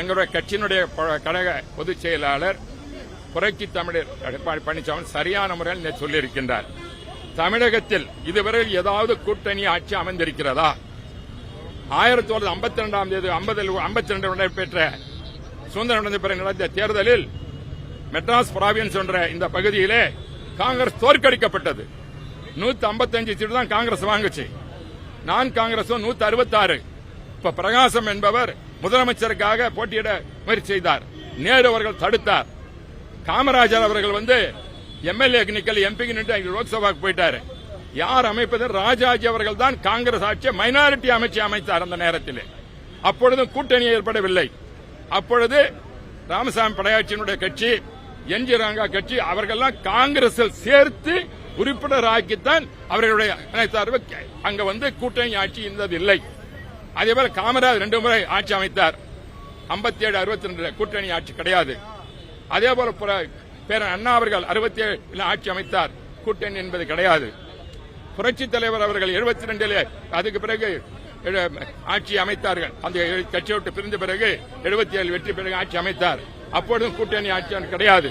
எங்களுடைய கட்சியினுடைய கழக பொதுச் செயலாளர் புரட்சி தமிழர் எடப்பாடி பழனிசாமி சரியான முறையில் நேற்று சொல்லியிருக்கின்றார். தமிழகத்தில் இதுவரை ஏதாவது கூட்டணி ஆட்சி அமைந்திருக்கிறதா? ஆயிரத்தி தொள்ளாயிரத்தி ஐம்பத்தி ரெண்டாம் தேதி ஐம்பதில் ஐம்பத்தி ரெண்டு நடைபெற்ற சுதந்திரம் அடைந்த பிறகு நடந்த தேர்தலில் மெட்ராஸ் பிராவியன்ஸ் என்ற இந்த பகுதியிலே காங்கிரஸ் தோற்கடிக்கப்பட்டது. நூத்தி ஐம்பத்தஞ்சு சீட்டு தான் காங்கிரஸ் வாங்குச்சு. நான் காங்கிரஸும் நூத்தி அறுபத்தாறு இப்ப பிரகாசம் என்பவர் முதலமைச்சருக்காக போட்டியிட முயற்சி செய்தார். நேரு அவர்கள் தடுத்தார். காமராஜர் அவர்கள் வந்து எம்எல்ஏ நிக்கல் எம்பிக்கு நின்று லோக்சபாக்கு போயிட்டாரு. யார் அமைப்பது? ராஜாஜி அவர்கள் தான் காங்கிரஸ் ஆட்சியை மைனாரிட்டி அமைச்சு அமைத்தார் அந்த நேரத்தில். அப்பொழுதும் கூட்டணி ஏற்படவில்லை. அப்பொழுது ராமசாமி படையாட்சியினுடைய கட்சி என் ஜி ரங்கா கட்சி அவர்கள்லாம் காங்கிரஸில் சேர்த்து உறுப்பினர் ஆக்கித்தான் அவர்களுடைய இணைத்தார். அங்க வந்து கூட்டணி ஆட்சி இருந்ததில்லை. இல்லை அதே போல காமராஜ் ரெண்டு முறை ஆட்சி அமைத்தார். 57 ஏழு அறுபத்தி ரெண்டு கூட்டணி ஆட்சி கிடையாது. அதே போல புற- பேரன் அண்ணா அவர்கள் அறுபத்தி ஏழு ஆட்சி அமைத்தார். கூட்டணி என்பது கிடையாது. புரட்சி தலைவர் அவர்கள் எழுபத்தி ரெண்டில் அதுக்கு பிறகு ஆட்சி அமைத்தார்கள். அந்த கட்சியை விட்டு பிரிந்த பிறகு எழுபத்தி ஏழு வெற்றி பிறகு ஆட்சி அமைத்தார். அப்பொழுதும் கூட்டணி ஆட்சி கிடையாது.